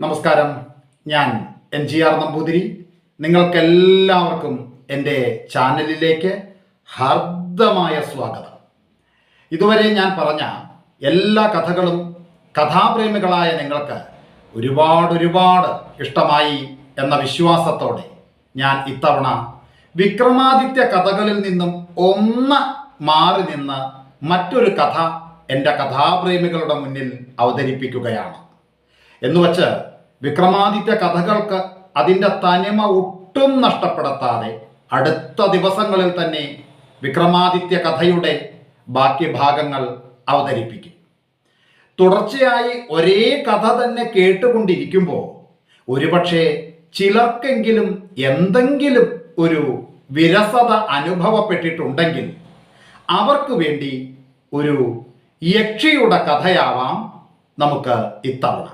നമസ്കാരം. ഞാൻ N G R Namboothiri. നിങ്ങൾക്കെല്ലാവർക്കും എന്റെ ചാനലിലേക്ക് ഹാർദമായ സ്വാഗതം. ഇതുവരെ ഞാൻ പറഞ്ഞ എല്ലാ കഥകളും കഥാപ്രേമികളായ നിങ്ങൾക്ക് ഒരുപാട് ഒരുപാട് ഇഷ്ടമായി എന്ന വിശ്വാസത്തോടെ ഞാൻ ഇത്തവണ വിക്രമാദിത്യ കഥകളിൽ നിന്നും ഒന്ന് മാറി നിന്ന് മറ്റൊരു കഥ എന്റെ കഥാപ്രേമികളുടെ മുന്നിൽ അവതരിപ്പിക്കുകയാണ്. എന്നുവച്ച് വിക്രമാദിത്യ കഥകൾക്ക് അതിന്റെ തനിമ ഒട്ടും നഷ്ടപ്പെടുത്താതെ അടുത്ത ദിവസങ്ങളിൽ തന്നെ വിക്രമാദിത്യ കഥയുടെ ബാക്കി ഭാഗങ്ങൾ അവതരിപ്പിക്കും. തുടർച്ചയായി ഒരേ കഥ തന്നെ കേട്ടുകൊണ്ടിരിക്കുമ്പോൾ ഒരുപക്ഷെ ചിലർക്കെങ്കിലും എന്തെങ്കിലും ഒരു വിരസത അനുഭവപ്പെട്ടിട്ടുണ്ടെങ്കിൽ അവർക്ക് വേണ്ടി ഒരു യക്ഷിയുടെ കഥയാവാം നമുക്ക് ഇത്തവണ.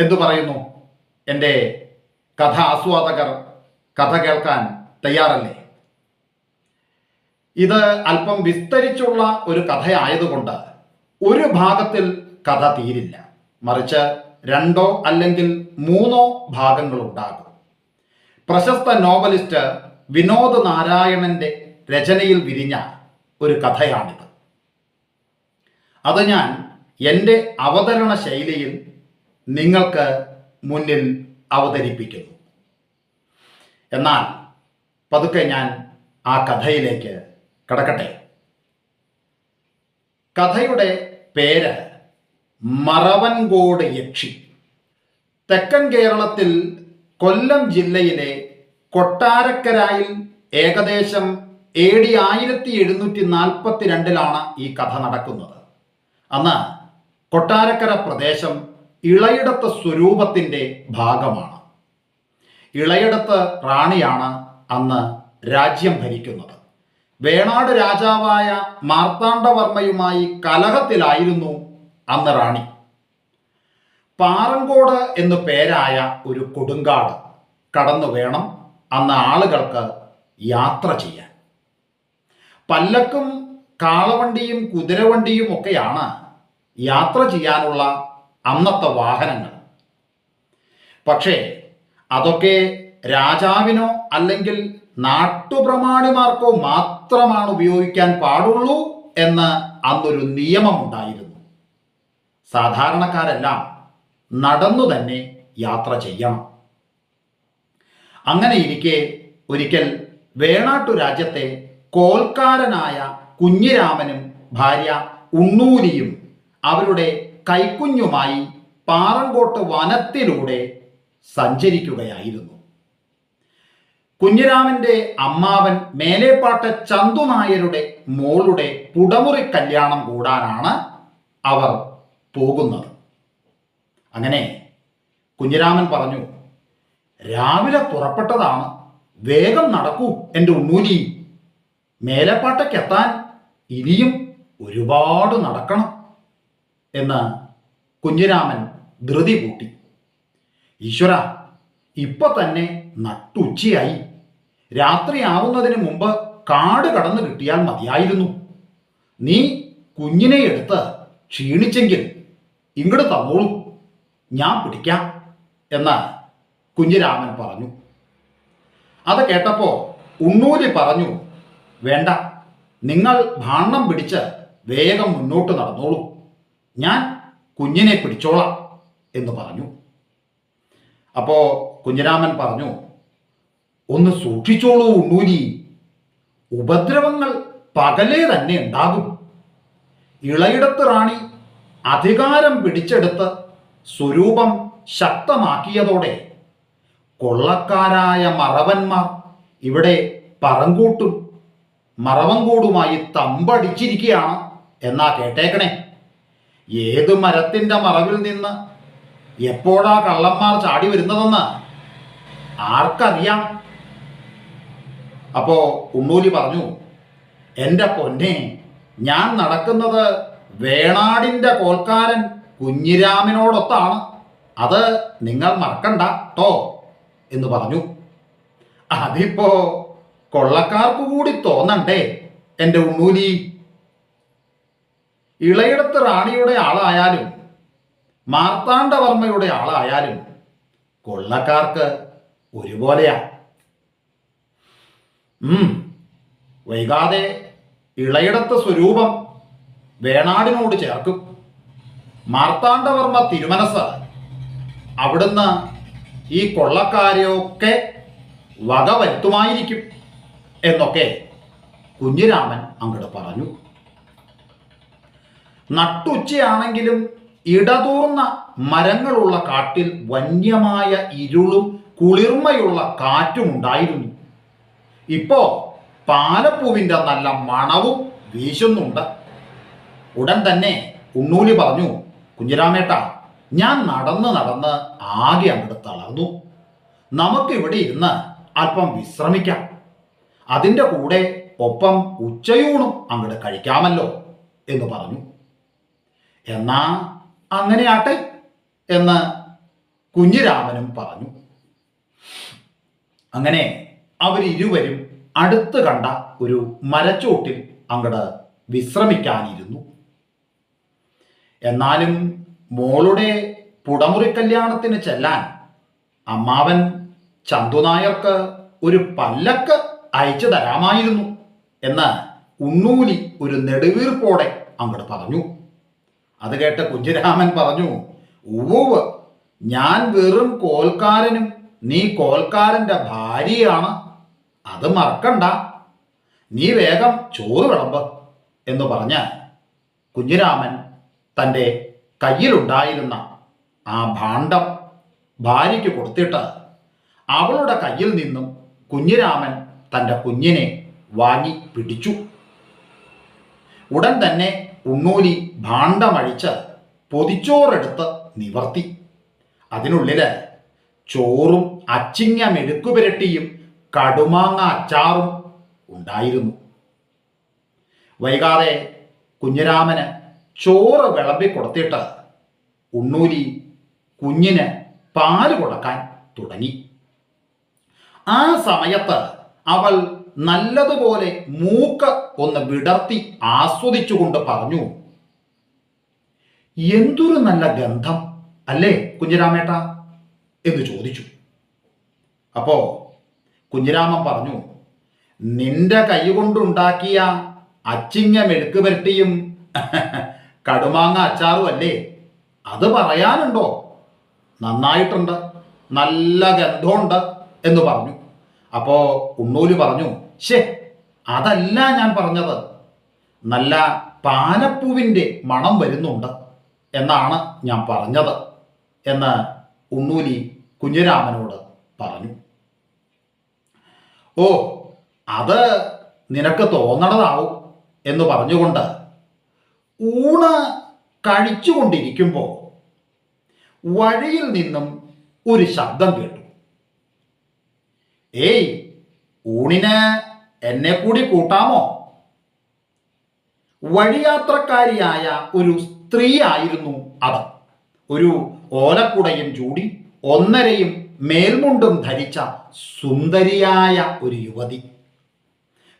എന്തു പറയുന്നു? എന്റെ കഥ ആസ്വാദകർ കഥ കേൾക്കാൻ തയ്യാറല്ലേ? ഇത് അല്പം വിസ്തരിച്ചുള്ള ഒരു കഥയായതുകൊണ്ട് ഒരു ഭാഗത്തിൽ കഥ തീരില്ല. മറിച്ച് രണ്ടോ അല്ലെങ്കിൽ മൂന്നോ ഭാഗങ്ങളുണ്ടാകും. പ്രശസ്ത നോവലിസ്റ്റ് വിനോദ് നാരായണന്റെ രചനയിൽ വിരിഞ്ഞ ഒരു കഥയാണിത്. അത് ഞാൻ എന്റെ അവതരണ ശൈലിയിൽ നിങ്ങൾക്ക് മുന്നിൽ അവതരിപ്പിക്കുന്നു. എന്നാൽ പതുക്കെ ഞാൻ ആ കഥയിലേക്ക് കടക്കട്ടെ. കഥയുടെ പേര് മറവൻകോട് യക്ഷി. തെക്കൻ കേരളത്തിൽ കൊല്ലം ജില്ലയിലെ കൊട്ടാരക്കരായിൽ ഏകദേശം എ ഡി ആയിരത്തി എഴുന്നൂറ്റി നാൽപ്പത്തി രണ്ടിലാണ് ഈ കഥ നടക്കുന്നത്. അന്ന് കൊട്ടാരക്കര പ്രദേശം ഇളയിടത്ത് സ്വരൂപത്തിന്റെ ഭാഗമാണ്. ഇളയിടത്ത് റാണിയാണ് അന്ന് രാജ്യം ഭരിക്കുന്നത്. വേണാട് രാജാവായ മാർത്താണ്ഡവർമ്മയുമായി കലഹത്തിലായിരുന്നു അന്ന് റാണി. പാറങ്കോട് എന്നു പേരായ ഒരു കൊടുങ്കാട് കടന്നു വേണം അന്ന് ആളുകൾക്ക് യാത്ര ചെയ്യാൻ. പല്ലക്കും കാളവണ്ടിയും കുതിരവണ്ടിയും ഒക്കെയാണ് യാത്ര ചെയ്യാനുള്ള അന്നത്തെ വാഹനങ്ങൾ. പക്ഷേ അതൊക്കെ രാജാവിനോ അല്ലെങ്കിൽ നാട്ടുപ്രമാണിമാർക്കോ മാത്രമാണ് ഉപയോഗിക്കാൻ പാടുള്ളൂ എന്ന് അന്നൊരു നിയമമുണ്ടായിരുന്നു. സാധാരണക്കാരെല്ലാം നടന്നു തന്നെ യാത്ര ചെയ്യണം. അങ്ങനെ ഇരിക്കെ ഒരിക്കൽ വേണാട്ടു രാജ്യത്തെ കോൽക്കാരനായ കുഞ്ഞിരാമനും ഭാര്യ ഉണ്ണൂരിയും അവരുടെ കൈക്കുഞ്ഞുമായി പാറങ്കോട്ട് വനത്തിലൂടെ സഞ്ചരിക്കുകയായിരുന്നു. കുഞ്ഞിരാമന്റെ അമ്മാവൻ മേലേപ്പാട്ട് ചന്തുനായരുടെ മോളുടെ പുടമുറി കല്യാണം കൂടാനാണ് അവർ പോകുന്നത്. അങ്ങനെ കുഞ്ഞിരാമൻ പറഞ്ഞു രാവിലെ പുറപ്പെട്ടതാണ്. വേഗം നടക്കൂ എന്റെ ഉമ്മൂലി മേലപ്പാട്ടയ്ക്കെത്താൻ ഇനിയും ഒരുപാട് നടക്കണം എന്ന് കുഞ്ഞിരാമൻ ധൃതി കൂട്ടി. ഈശ്വര ഇപ്പൊ തന്നെ നട്ടുച്ചയായി. രാത്രിയാവുന്നതിന് മുമ്പ് കാട് കടന്നു കിട്ടിയാൽ മതിയായിരുന്നു. നീ കുഞ്ഞിനെ എടുത്ത് ക്ഷീണിച്ചെങ്കിൽ ഇങ്ങോട്ട് തന്നോളൂ. ഞാൻ പിടിക്കാം എന്ന് കുഞ്ഞിരാമൻ പറഞ്ഞു. അത് കേട്ടപ്പോൾ ഉണ്ണൂരി പറഞ്ഞു വേണ്ട നിങ്ങൾ ഭാണ്ണം പിടിച്ച് വേഗം മുന്നോട്ട് നടന്നോളൂ. ഞാൻ കുഞ്ഞിനെ പിടിച്ചോളാം എന്ന് പറഞ്ഞു. അപ്പോൾ കുഞ്ഞിരാമൻ പറഞ്ഞു ഒന്ന് സൂക്ഷിച്ചോളൂ ഉണ്ണൂരി. ഉപദ്രവങ്ങൾ പകലേ തന്നെ ഉണ്ടാകും. ഇളയിടത്ത് റാണി അധികാരം പിടിച്ചെടുത്ത് സ്വരൂപം ശക്തമാക്കിയതോടെ കൊള്ളക്കാരായ മറവന്മാർ ഇവിടെ പറങ്കൂട്ടും മറവങ്കോടുമായി തമ്പടിച്ചിരിക്കുകയാണ് എന്നാ കേട്ടേക്കണേ. ഏത് മരത്തിന്റെ മറവിൽ നിന്ന് എപ്പോഴാ കള്ളന്മാർ ചാടി വരുന്നതെന്ന് ആർക്കറിയാം? അപ്പോ ഉണ്ണൂലി പറഞ്ഞു എന്റെ പൊന്നെ ഞാൻ നടക്കുന്നത് വേണാടിന്റെ കോൽക്കാരൻ കുഞ്ഞിരാമിനോടൊത്താണ്. അത് നിങ്ങൾ മറക്കണ്ട ട്ടോ എന്ന് പറഞ്ഞു. അതിപ്പോ കൊള്ളക്കാർക്ക് കൂടി തോന്നണ്ടേ എന്റെ ഉണ്ണൂലി? ഇളയിടത്ത് റാണിയുടെ ആളായാലും മാർത്താണ്ഡവർമ്മയുടെ ആളായാലും കൊള്ളക്കാർക്ക് ഒരുപോലെയാ. വൈകാതെ ഇളയിടത്ത് സ്വരൂപം വേണാടിനോട് ചേർക്കും. മാർത്താണ്ഡവർമ്മ തിരുമനസ് അവിടുന്ന് ഈ കൊള്ളക്കാരെയൊക്കെ വകവരുത്തുമായിരിക്കും എന്നൊക്കെ കുഞ്ഞിരാമൻ അങ്ങോട്ട് പറഞ്ഞു. നട്ടുച്ചയാണെങ്കിലും ഇടതൂർന്ന മരങ്ങളുള്ള കാട്ടിൽ വന്യമായ ഇരുളും കുളിർമയുള്ള കാറ്റും ഉണ്ടായിരുന്നു. ഇപ്പോ പാലപ്പൂവിന്റെ നല്ല മണവും വീശുന്നുണ്ട്. ഉടൻ തന്നെ ഉണ്ണൂലി പറഞ്ഞു കുഞ്ഞിരാമേട്ട ഞാൻ നടന്ന് നടന്ന് ആകെ അങ്ങോട്ട് തളർന്നു. നമുക്കിവിടെ ഇരുന്ന് അല്പം വിശ്രമിക്കാം. അതിന്റെ കൂടെ ഒപ്പം ഉച്ചയൂണും അങ്ങോട്ട് കഴിക്കാമല്ലോ എന്ന് പറഞ്ഞു. എന്നാ അങ്ങനെയാട്ടെ എന്ന് കുഞ്ഞിരാമനും പറഞ്ഞു. അങ്ങനെ അവരിരുവരും അടുത്ത് കണ്ട ഒരു മരച്ചോട്ടിൽ അങ്ങട് വിശ്രമിക്കാനിരുന്നു. എന്നാലും മോളുടെ പുടമുറി കല്യാണത്തിന് ചെല്ലാൻ അമ്മാവൻ ചന്തുനായർക്ക് ഒരു പല്ലക്ക് അയച്ചു തരാമായിരുന്നു എന്ന് ഉണ്ണൂലി ഒരു നെടുവീർപ്പോടെ അങ്ങോട്ട് പറഞ്ഞു. അത് കേട്ട കുഞ്ചിരാമൻ പറഞ്ഞു ഉവ്വ് ഞാൻ വെറും കോൽക്കാരനും നീ കോൽക്കാരന്റെ ഭാര്യയാണ്. അത് മറക്കണ്ട. നീ വേഗം ചോറ് വിളമ്പ് എന്ന് പറഞ്ഞ് കുഞ്ഞിരാമൻ തന്റെ കയ്യിലുണ്ടായിരുന്ന ആ ഭാണ്ഡം ഭാര്യയ്ക്ക് കൊടുത്തിട്ട് അവളുടെ കയ്യിൽ നിന്നും കുഞ്ഞിരാമൻ തന്റെ കുഞ്ഞിനെ വാങ്ങി പിടിച്ചു. ഉടൻ തന്നെ ഉണ്ണൂലി ഭാണ്ഡമഴിച്ച് പൊതിച്ചോറെടുത്ത് നിവർത്തി. അതിനുള്ളിൽ ചോറും അച്ചിങ്ങ മെഴുക്കുപുരട്ടിയും കടുമാങ്ങ അച്ചാറും ഉണ്ടായിരുന്നു. വൈകാതെ കുഞ്ഞിരാമന് ചോറ് വിളമ്പി കൊടുത്തിട്ട് ഉണ്ണൂലി കുഞ്ഞിന് പാൽ കൊടുക്കാൻ തുടങ്ങി. ആ സമയത്ത് അവൾ നല്ലതുപോലെ മൂക്ക ഒന്ന് വിടർത്തി ആസ്വദിച്ചുകൊണ്ട് പറഞ്ഞു എന്തൊരു നല്ല ഗന്ധം അല്ലേ കുഞ്ഞിരാമേട്ട? എന്ന് ചോദിച്ചു. അപ്പോ കുഞ്ഞിരാമൻ പറഞ്ഞു നിന്റെ കൈ കൊണ്ടുണ്ടാക്കിയ അച്ചിങ്ങ മെഴുക്ക് പരട്ടിയും കടുമാങ്ങ അച്ചാറും അല്ലേ? അത് പറയാനുണ്ടോ? നന്നായിട്ടുണ്ട് നല്ല ഗന്ധമുണ്ട് എന്ന് പറഞ്ഞു. അപ്പോ ഉണ്ണൂൽ പറഞ്ഞു ശേ അതല്ല ഞാൻ പറഞ്ഞത്. നല്ല പാലപ്പൂവിന്റെ മണം വരുന്നുണ്ട് എന്നാണ് ഞാൻ പറഞ്ഞത് എന്ന് ഉണ്ണൂലി കുഞ്ഞിരാമനോട് പറഞ്ഞു. ഓ അത് നിനക്ക് തോന്നണതാവും എന്ന് പറഞ്ഞുകൊണ്ട് ഊണ് കഴിച്ചുകൊണ്ടിരിക്കുമ്പോൾ വഴിയിൽ നിന്നും ഒരു ശബ്ദം കേട്ടു. ഏയ് ഊണിന് എന്നെ കൂടി കൂട്ടാമോ? വഴിയാത്രക്കാരിയായ ഒരു സ്ത്രീ ആയിരുന്നു അവർ ഒരു ഓലക്കുടയും ചൂടി ഒന്നരയും മേൽമുണ്ടും ധരിച്ച സുന്ദരിയായ ഒരു യുവതി.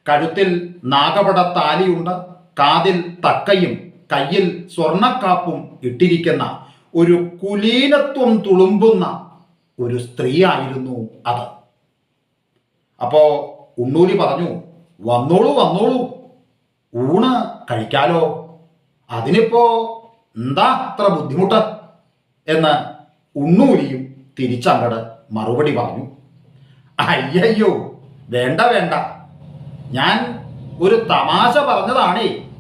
കഴുത്തിൽ നാഗപട താലിയുണ്ട് കാതിൽ തക്കയും കയ്യിൽ സ്വർണക്കാപ്പും ഇട്ടിരിക്കുന്ന ഒരു കുലീനത്വം തുളുമ്പുന്ന ഒരു സ്ത്രീയായിരുന്നു അത് അപ്പോ ഉണ്ണൂലി പറഞ്ഞു വന്നോളൂ വന്നോളൂ. ഊണ് കഴിക്കാലോ. അതിനിപ്പോ എന്താ അത്ര ബുദ്ധിമുട്ട്? എന്ന് ഉണ്ണൂലിയും തിരിച്ചങ്ങട് മറുപടി പറഞ്ഞു. അയ്യയ്യോ വേണ്ട വേണ്ട. ഞാൻ ഒരു തമാശ പറഞ്ഞതാണേ.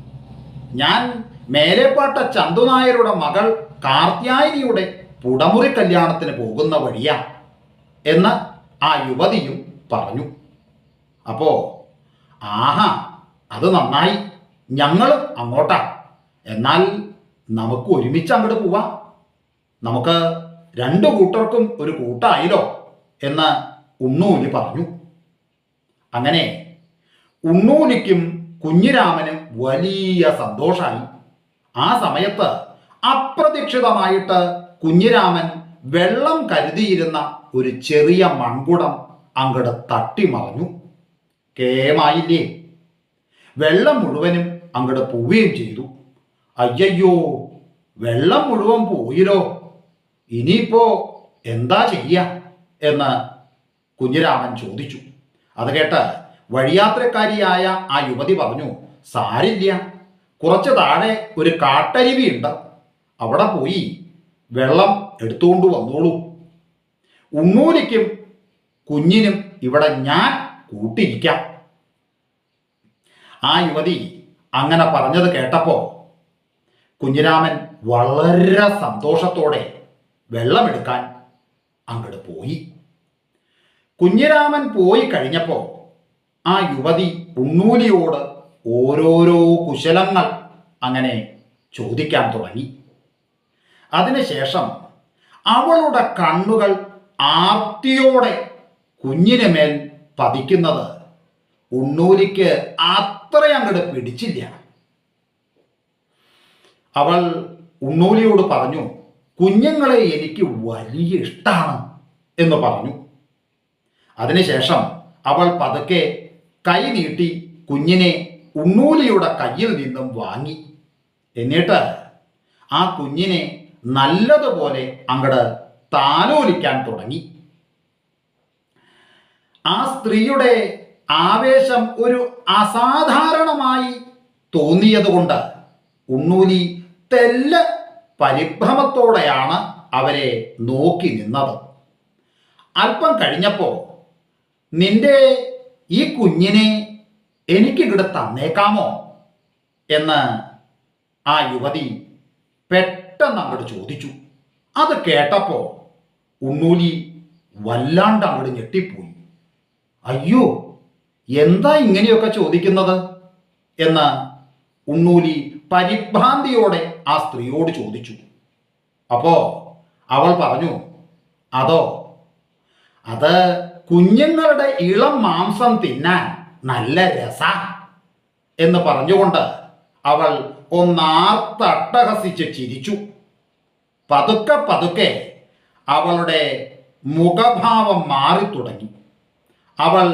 ഞാൻ മേലെപ്പാട്ട ചന്തുനായരുടെ മകൾ കാർത്യായനിയുടെ പുടമുറി കല്യാണത്തിന് പോകുന്ന വഴിയാ. എന്ന് ആ യുവതിയും പറഞ്ഞു. അപ്പോ ആഹാ അത് നന്നായി. ഞങ്ങളും അങ്ങോട്ടാ. എന്നാൽ നമുക്ക് ഒരുമിച്ച് അങ്ങോട്ട് പോവാം. നമുക്ക് രണ്ടു കൂട്ടർക്കും ഒരു കൂട്ടായില്ലോ എന്ന് ഉണ്ണൂലി പറഞ്ഞു. അങ്ങനെ ഉണ്ണൂലിക്കും കുഞ്ഞിരാമനും വലിയ സന്തോഷമായി ആ സമയത്ത് അപ്രതീക്ഷിതമായിട്ട് കുഞ്ഞിരാമൻ വെള്ളം കരുതിയിരുന്ന ഒരു ചെറിയ മൺകുടം അങ്ങട് തട്ടിമറിഞ്ഞു കേമായില്ലേ? വെള്ളം മുഴുവനും അങ്ങടെ പോവുകയും ചെയ്തു. അയ്യയ്യോ വെള്ളം മുഴുവൻ പോയിരോ ഇനിയിപ്പോ എന്താ ചെയ്യുക എന്ന് കുഞ്ഞിരാമൻ ചോദിച്ചു. അത് കേട്ട് വഴിയാത്രക്കാരിയായ ആ യുവതി പറഞ്ഞു സാരില്ല കുറച്ച് താഴെ ഒരു കാട്ടരുവിയുണ്ട്. അവിടെ പോയി വെള്ളം എടുത്തുകൊണ്ട് വന്നോളൂ. ഉണ്ണൂലിക്കും കുഞ്ഞിനും ഇവിടെ ഞാൻ കൂട്ടിരിക്കാം. ആ യുവതി അങ്ങനെ പറഞ്ഞത് കേട്ടപ്പോ കുഞ്ഞിരാമൻ വളരെ സന്തോഷത്തോടെ വെള്ളമെടുക്കാൻ അങ്ങോട്ട് പോയി. കുഞ്ഞിരാമൻ പോയി കഴിഞ്ഞപ്പോ ആ യുവതി ഉണ്ണൂലിയോട് ഓരോരോ കുശലങ്ങൾ അങ്ങനെ ചോദിക്കാൻ തുടങ്ങി. അതിനുശേഷം അവളുടെ കണ്ണുകൾ ആർത്തിയോടെ കുഞ്ഞിന് മേൽ പതിക്കുന്നത് ഉണ്ണൂലിക്ക് അത്ര അങ്ങോട്ട് പിടിച്ചില്ല. അവൾ ഉണ്ണൂലിയോട് പറഞ്ഞു കുഞ്ഞുങ്ങളെ എനിക്ക് വലിയ ഇഷ്ടമാണ് എന്ന് പറഞ്ഞു. അതിനുശേഷം അവൾ പതുക്കെ കൈ നീട്ടി കുഞ്ഞിനെ ഉണ്ണൂലിയുടെ കയ്യിൽ നിന്നും വാങ്ങി. എന്നിട്ട് ആ കുഞ്ഞിനെ നല്ലതുപോലെ അങ്ങട് താലോലിക്കാൻ തുടങ്ങി. ആ സ്ത്രീയുടെ ആവേശം ഒരു അസാധാരണമായി തോന്നിയതുകൊണ്ട് ഉണ്ണൂലി തെല്ല പരിഭ്രമത്തോടെയാണ് അവരെ നോക്കി നിന്നത്. അല്പം കഴിഞ്ഞപ്പോൾ നിന്റെ ഈ കുഞ്ഞിനെ എനിക്കിവിടെ തന്നേക്കാമോ? എന്ന് ആ യുവതി പെട്ടെന്ന് അങ്ങോട്ട് ചോദിച്ചു. അത് കേട്ടപ്പോൾ ഉണ്ണൂലി വല്ലാണ്ട് അങ്ങോട്ട് ഞെട്ടിപ്പോയി. അയ്യോ എന്താ ഇങ്ങനെയൊക്കെ ചോദിക്കുന്നത്? എന്ന് ഉണ്ണൂലി പരിഭ്രാന്തിയോടെ ആ സ്ത്രീയോട് ചോദിച്ചു. അപ്പോ അവൾ പറഞ്ഞു അതോ അത് കുഞ്ഞുങ്ങളുടെ ഇളം മാംസം തിന്നാൻ നല്ല രസ എന്ന് പറഞ്ഞുകൊണ്ട് അവൾ ഒന്നാർത്തട്ടഹസിച്ച് ചിരിച്ചു. പതുക്കെ പതുക്കെ അവളുടെ മുഖഭാവം മാറി തുടങ്ങി അവൾ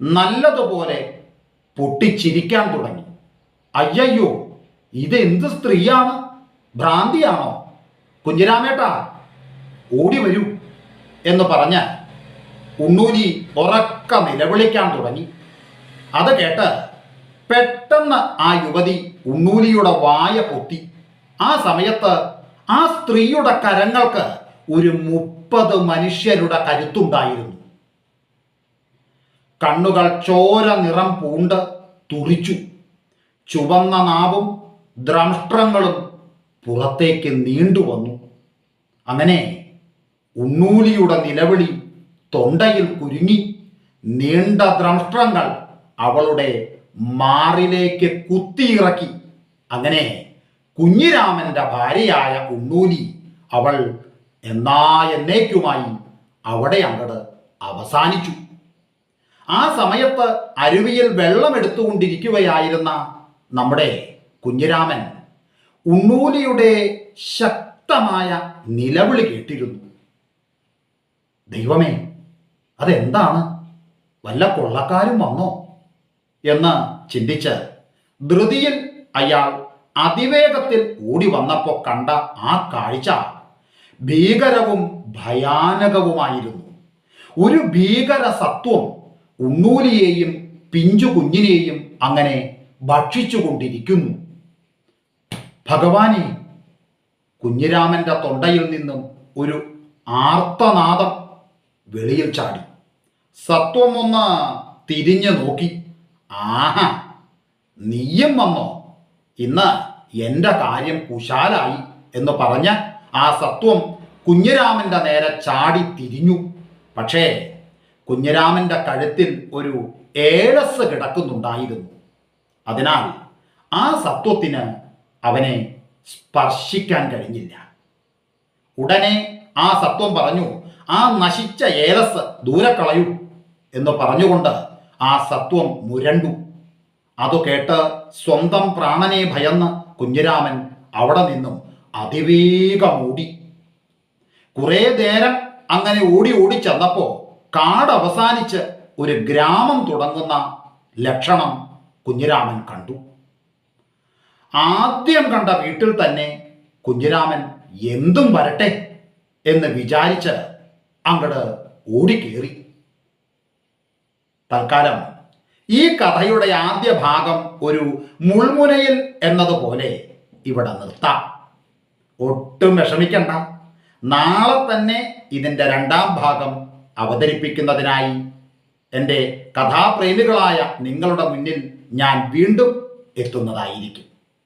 നല്ലതുപോലെ പൊട്ടിച്ചിരിക്കാൻ തുടങ്ങി. അയ്യയ്യോ ഇതെന്ത് സ്ത്രീയാണ്? ഭ്രാന്തിയാണോ? കുഞ്ഞിരാമേട്ടാ ഓടി വരൂ എന്ന് പറഞ്ഞ് ഉണ്ണൂലി ഉറക്ക നിലവിളിക്കാൻ തുടങ്ങി. അത് കേട്ട് പെട്ടെന്ന് ആ യുവതി ഉണ്ണൂലിയുടെ വായ പൊത്തി ആ സമയത്ത് ആ സ്ത്രീയുടെ കരങ്ങൾക്ക് ഒരു മുപ്പത് മനുഷ്യരുടെ കരുത്തുണ്ടായിരുന്നു. കണ്ണുകൾ ചോര നിറം പൂണ്ട് തുറിച്ചു. ചുവന്ന നാവും ദ്രംഷ്ട്രങ്ങളും പുറത്തേക്ക് നീണ്ടുവന്നു. അങ്ങനെ ഉണ്ണൂലിയുടെ നിലവിളി തൊണ്ടയിൽ കുരുങ്ങി. നീണ്ട ദ്രംഷ്ട്രങ്ങൾ അവളുടെ മാറിലേക്ക് കുത്തിയിറക്കി. അങ്ങനെ കുഞ്ഞിരാമന്റെ ഭാര്യയായ ഉണ്ണൂലി അവൾ എന്നാ എന്നേക്കുമായി അവിടെ അങ്ങട് അവസാനിച്ചു. ആ സമയത്ത് അരുവിയിൽ വെള്ളമെടുത്തുകൊണ്ടിരിക്കുകയായിരുന്ന നമ്മുടെ കുഞ്ഞിരാമൻ ഉണ്ണൂലിയുടെ ശക്തമായ നിലവിളി കേട്ടിരുന്നു. ദൈവമേ അതെന്താണ്? വല്ല കൊള്ളക്കാരും വന്നോ? എന്ന് ചിന്തിച്ച് ധൃതിയിൽ അയാൾ അതിവേഗത്തിൽ ഓടി വന്നപ്പോൾ കണ്ട ആ കാഴ്ച ഭീകരവും ഭയാനകവുമായിരുന്നു. ഒരു ഭീകര സത്വം ഉണ്ണൂലിയെയും പിഞ്ചു കുഞ്ഞിനെയും അങ്ങനെ ഭക്ഷിച്ചുകൊണ്ടിരിക്കുന്നു. ഭഗവാനെ കുഞ്ഞിരാമന്റെ തൊണ്ടയിൽ നിന്നും ഒരു ആർത്തനാദം വെളിയിൽ ചാടി. സത്വം ഒന്ന് തിരിഞ്ഞു നോക്കി. ആഹാ നീയും വന്നോ? ഇന്ന് എന്റെ കാര്യം കുശാലായി എന്ന് പറഞ്ഞ് ആ സത്വം കുഞ്ഞിരാമന്റെ നേരെ ചാടി തിരിഞ്ഞു. പക്ഷേ കുഞ്ഞിരാമന്റെ കഴുത്തിൽ ഒരു ഏഴസ് കിടക്കുന്നുണ്ടായിരുന്നു. അതിനാൽ ആ സത്വത്തിന് അവനെ സ്പർശിക്കാൻ കഴിഞ്ഞില്ല. ഉടനെ ആ സത്വം പറഞ്ഞു ആ നശിച്ച ഏലസ് ദൂരെ കളയൂ എന്ന് പറഞ്ഞുകൊണ്ട് ആ സത്വം മുരണ്ടു. അതു കേട്ട് സ്വന്തം പ്രാണനെ ഭയന്ന് കുഞ്ഞിരാമൻ അവിടെ നിന്നും അതിവേഗം ഓടി. കുറേ നേരം അങ്ങനെ ഓടി ഓടി ചെന്നപ്പോ കാട് അവസാനിച്ച് ഒരു ഗ്രാമം തുടങ്ങുന്ന ലക്ഷണം കുഞ്ഞിരാമൻ കണ്ടു. ആദ്യം കണ്ട വീട്ടിൽ തന്നെ കുഞ്ഞിരാമൻ എന്തും വരട്ടെ എന്ന് വിചാരിച്ച് അങ്ങട് ഓടിക്കേറി. തൽക്കാലം ഈ കഥയുടെ ആദ്യ ഭാഗം ഒരു മുൾമുനയിൽ എന്നതുപോലെ ഇവിടെ നിർത്താം. ഒട്ടും വിഷമിക്കണ്ട. നാളെ തന്നെ ഇതിന്റെ രണ്ടാം ഭാഗം അവതരിപ്പിക്കുന്നതിനായി എന്റെ കഥാപ്രേമികളായ നിങ്ങളുടെ മുന്നിൽ ഞാൻ വീണ്ടും എത്തുന്നതായിരിക്കും.